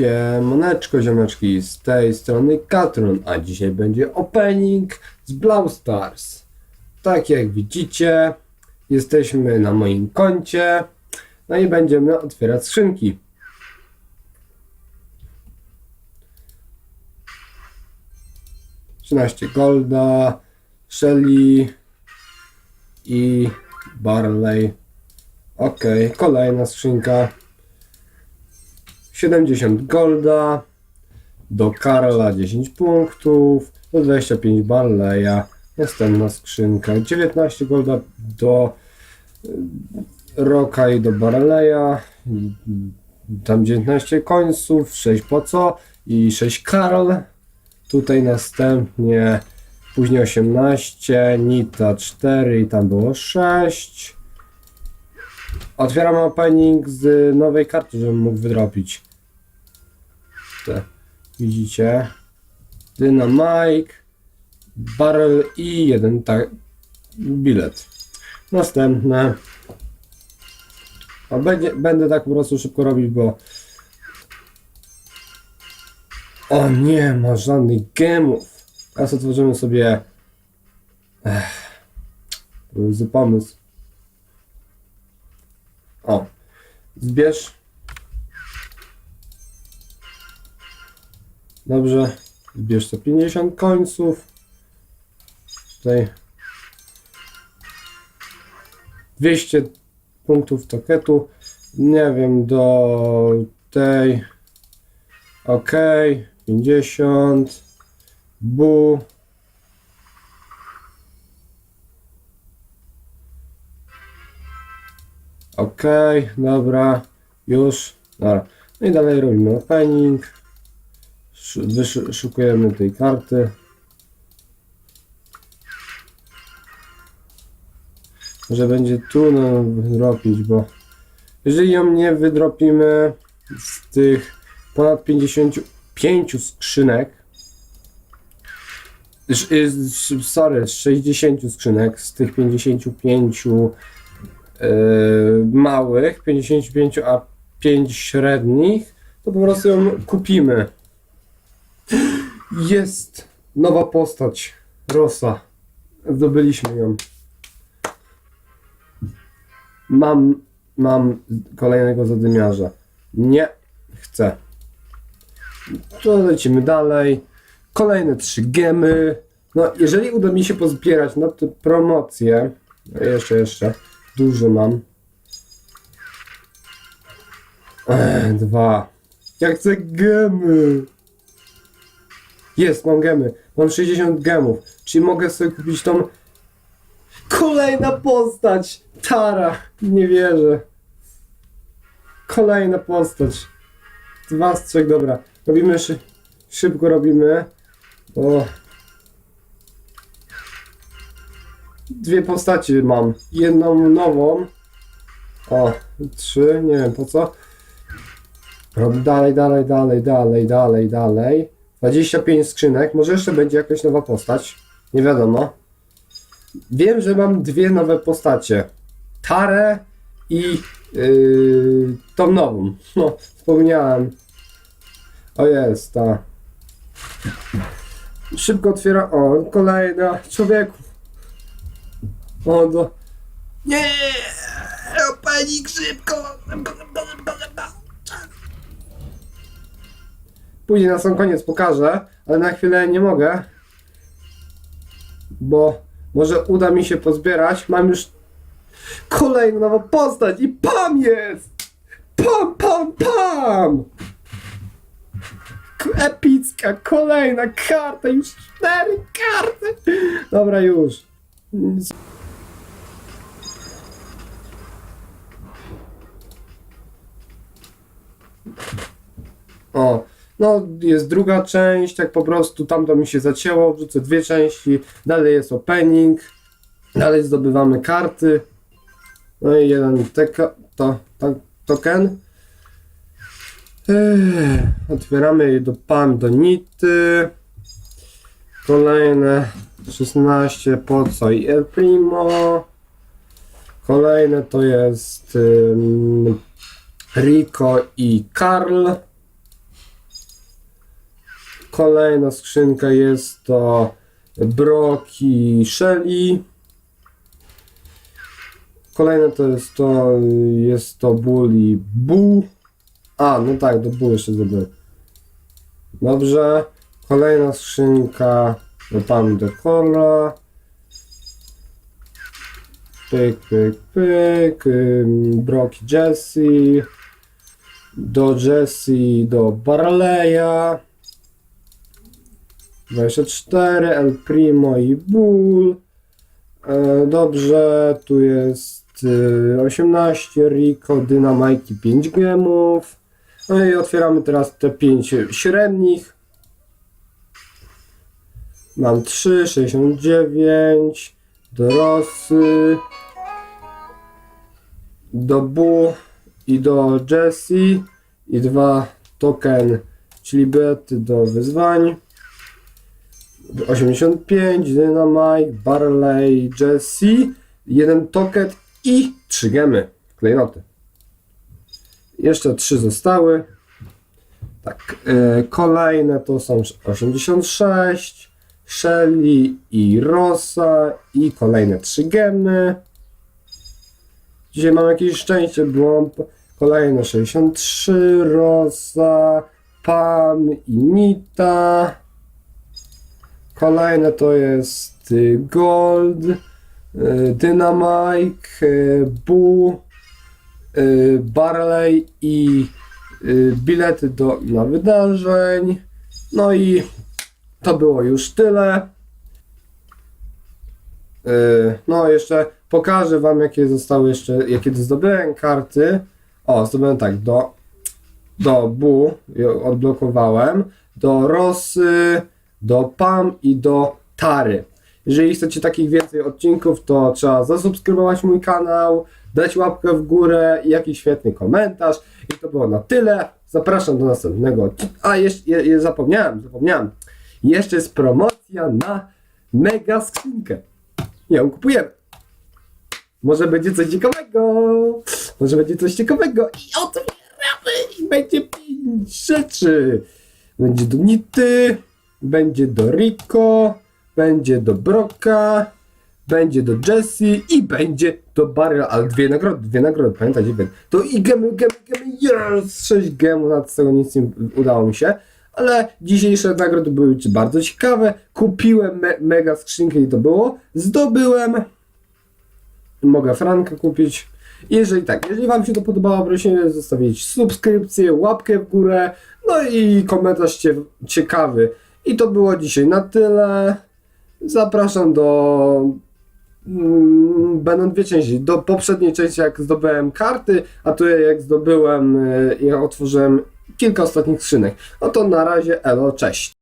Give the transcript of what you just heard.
Siemoneczko, ziomeczki, z tej strony Katron, a dzisiaj będzie opening z Blau Stars. Tak jak widzicie, jesteśmy na moim koncie, no i będziemy otwierać skrzynki. Trzynaście golda, Shelly i Barley. Ok, kolejna skrzynka. 70 golda, do Karola 10 punktów, do 25 Barleya, następna skrzynka, 19 golda do y, Roka i do Barleya, tam 19 końców, 6 po co i 6 Karol, tutaj następnie później 18, Nita 4 i tam było 6. Otwieram opening z nowej karty, żebym mógł wydropić. Te, widzicie? Dynamite, Barrel i jeden tak bilet. Następne. A będzie, będę tak po prostu szybko robić, bo o nie ma żadnych gemów. Teraz otworzymy sobie Ech. Był pomysł. O, zbierz. Dobrze, zbierz 150 końców. Tutaj 200 punktów toketu. Nie wiem, do tej. Ok, 50. Bu. Okej, dobra, już. Dobra. No i dalej robimy opening. Sz- Wyszukujemy tej karty. Może będzie tu nam wydropić, bo jeżeli ją nie wydropimy z tych ponad 55 skrzynek, y, sorry, z 60 skrzynek, z tych 55 yy, małych, 55, a 5 średnich, to po prostu ją kupimy. Jest nowa postać, Rosa. Zdobyliśmy ją. Mam, mam kolejnego zadymiarza. Nie chcę. To lecimy dalej. Kolejne trzy gemy. No, jeżeli uda mi się pozbierać na te promocje, jeszcze, jeszcze, dużo mam. Ech, dwa. Ja chcę gemy. Jest, mam gemy. Mam 60 gemów. Czyli mogę sobie kupić tą kolejna postać. Tara. Nie wierzę. Kolejna postać. Dwa z trzech, dobra. Robimy szy szybko robimy. Bo dwie postaci mam. Jedną nową. O, trzy, nie wiem po co. Rob dalej, dalej, dalej, dalej, dalej, dalej. 25 skrzynek. Może jeszcze będzie jakaś nowa postać. Nie wiadomo. Wiem, że mam dwie nowe postacie. Tarę i yy, tą nową. No, wspomniałem. O jest, ta. Szybko otwiera. O, kolejna. Człowieku. O, do... Nie! Szybko, szybko, szybko! Później na sam koniec pokażę, ale na chwilę nie mogę. Bo może uda mi się pozbierać. Mam już kolejną nową postać i PAM jest! PAM, PAM, PAM! Epicka, kolejna karta, już cztery karty! Dobra, już. O, no jest druga część, tak po prostu tamto mi się zacięło, wrzucę dwie części, dalej jest opening, dalej zdobywamy karty, no i jeden teka, to, to, token. Otwieramy je do PAM do Nity. Kolejne 16 po co i El Primo. Kolejne to jest ym, Rico i Karl. Kolejna skrzynka jest to Broki Shelly. Kolejne to jest to, jest to Bully Bu. A, no tak, do Bu jeszcze zdobyłem. Dobrze. Kolejna skrzynka do tam do kola. Pyk, pyk, pyk. ym, Broki Jessie. Do Jessie, do Barleya. 24, El Primo i Bull. E, dobrze, tu jest e, 18, Rico, Dynamite i 5 gemów. No i otwieramy teraz te 5 średnich. Mam 3, 69, do Rosy, do Bu i do Jessie i dwa token, czyli bety do wyzwań. 85, Dynamite, Barley, Jesse, jeden toket i trzy gemy, klejnoty. Jeszcze trzy zostały. Tak, e, kolejne to są 86, Shelly i Rosa i kolejne trzy gemy. Dzisiaj mam jakieś szczęście, było kolejne 63, Rosa, Pam i Nita. Kolejne to jest y, Gold, y, Dynamite, y, Bu, Barley i bilety do, na wydarzeń. No i to było już tyle. No, jeszcze pokażę Wam, jakie zostały jeszcze, jakie zdobyłem karty. O, zdobyłem tak, do, do Bu, odblokowałem, do Rosy, do Pam i do Tary. Jeżeli chcecie takich więcej odcinków, to trzeba zasubskrybować mój kanał, dać łapkę w górę i jakiś świetny komentarz. I to było na tyle. Zapraszam do następnego odcinka. A, jeszcze je, je, zapomniałem, zapomniałem. Jeszcze jest promocja na mega skrzynkę. Ją kupujemy. Może będzie coś ciekawego. Może będzie coś ciekawego. I otwieramy. I będzie pięć rzeczy. Będzie do Nity, będzie do Rico, będzie do Broka, będzie do Jesse i będzie do Barrel, ale dwie nagrody, dwie nagrody, pamiętajcie, będzie. to i gemy, gemy, gemy, yes, sześć gemów, nad tego nic nie udało mi się, ale dzisiejsze nagrody były bardzo ciekawe, kupiłem me mega skrzynkę i to było, zdobyłem, mogę Frankę kupić, jeżeli tak, jeżeli Wam się to podobało, prosimy zostawić subskrypcję, łapkę w górę, no i komentarz cie ciekawy. I to było dzisiaj na tyle. Zapraszam do. mm, Będą dwie części. Do poprzedniej części, jak zdobyłem karty, a tu jak zdobyłem y, i otworzyłem kilka ostatnich skrzynek. No to na razie, elo, cześć.